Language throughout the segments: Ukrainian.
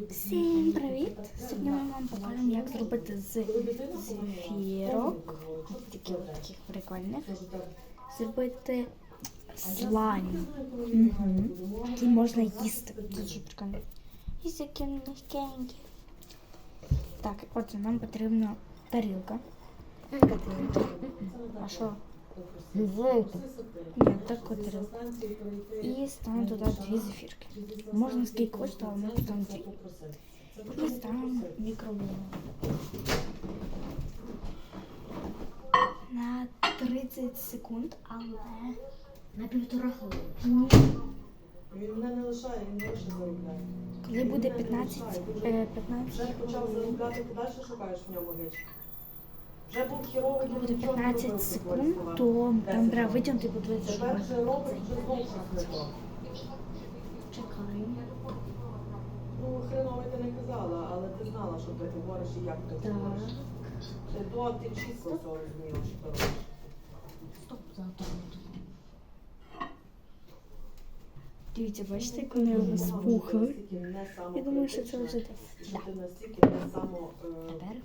Всім привіт! Сьогодні ми вам покажемо, як зробити з зефірок, таких, таких прикольних, зробити слайм, угу. який можна їсти. Дуже прикольно. І такі м'якенькі. Так, отже, нам потрібна тарілка. А що? Не знаєте? Ні, така тарілка. І ставимо туди дві зефірки. Можна скільки хочете, але ми поставимо дві. І ставимо мікроволновку. На 30 секунд, але На півтора хвилини. ні. Він мене не лишає, він гроші заробляє. Коли буде 15, е, 15 Вже почав заробляти, ти далі шукаєш в ньому гроші. Вже був хіровий, буде 15 секунд, то там треба витягнути подивитися, що Тепер буде. вже робить, вже знову. Чекаємо. Ну, хреновий ти не казала, але ти знала, що ти говориш і як ти говориш. Ти то ти чітко все розуміла, що ти робиш. Стоп, завтра. Дивіться, бачите, як вони розпухли. Я думаю, що це вже е, Тепер?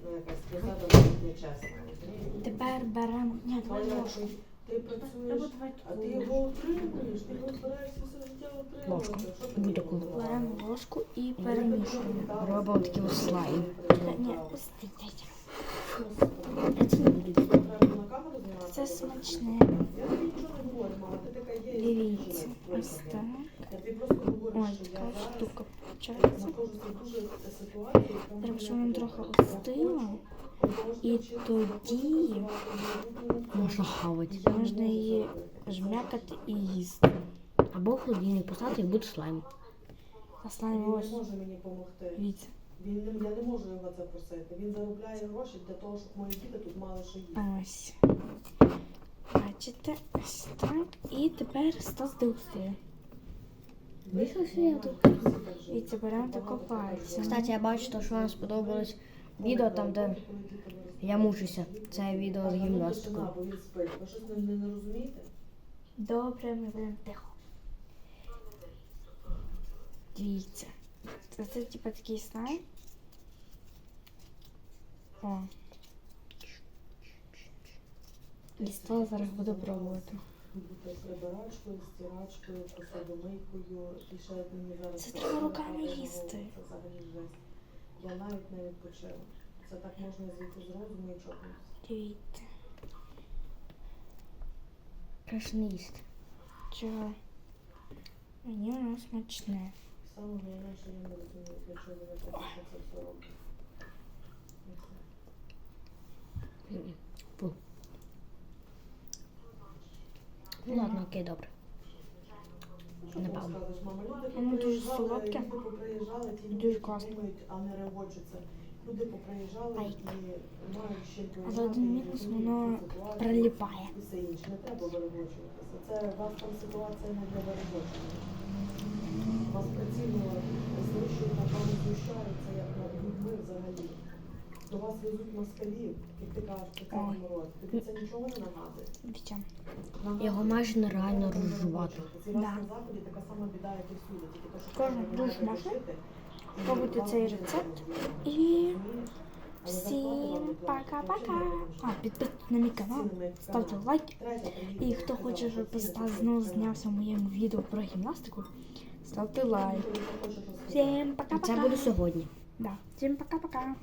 Тепер беремо. Ні, давай ложку. Ти працюєш, а ти його утримуєш, ти його збираєшся все життя утримувати. Ложка. Що ти Буде такого коли. робиш? Беремо ложку і перемішуємо. Робимо такий ось слайм. Ні, знімати? Це смачне. Я тобі нічого не говорю, мама, ти така є. і Дивіться, твоя ось проблема. так. Я тобі просто говорю, Ось що я така зараз штука дуже Треба, щоб воно трохи остило. І тоді Можна хавати. можна її жмякати і їсти. Або в холодильник поставити і буде слайм. Він не ось. може мені допомогти. Він я не можу його це просити. Він заробляє гроші для того, щоб мої діти тут мали що їсти. Ось. Бачите, ось так. І тепер Стас дегустує. Що я тут. Дивіться, беремо тако пальцем. Кстати, я бачу, що вам сподобалось відео там, де я мучуся. Це відео з гімнастикою. Ви щось не, розумієте? Добре, ми будемо тихо. Дивіться. Це, це типа такий слайм. О. І Стас зараз буде пробувати. Бути прибирачкою, стирачкою, посудомийкою. І ще мені зараз... Це треба руками їсти. Це взагалі жесть. Я навіть не відпочила. Це так можна зійти з розуму і чокнутися. Дивіться. Краще їсти. Чого? Мені воно смачне. Саме головне, що я не розумію, для чого вони так це все роблять. І все. Фу. Ну ладно, окей, добре. Не? Люди Воно дуже солодке. Дуже класно. а. Люди поприїжджали і ще один мінус, воно приліпає. Не треба вирегочуватися. Це вас там ситуація не для вирегочування. Вас прицільно знищують, напевно, знущаються, як над людьми взагалі. До вас везуть москалів, як ти кажеш, по цьому Ой. Тобі це нічого не нагадує? Його майже нереально розжувати. Ці Да. на заході така сама біда, як і всюди. Тільки то, що Кожен треба дуже робити, можна. жити. Пробуйте цей рецепт. І всім пока-пока. А, підписуйтесь на мій канал, ставте лайк. І хто хоче, щоб Стас знову знявся в моєму відео про гімнастику, ставте лайк. Всім І це пока-пока. буде сьогодні. Да. Всім пока-пока.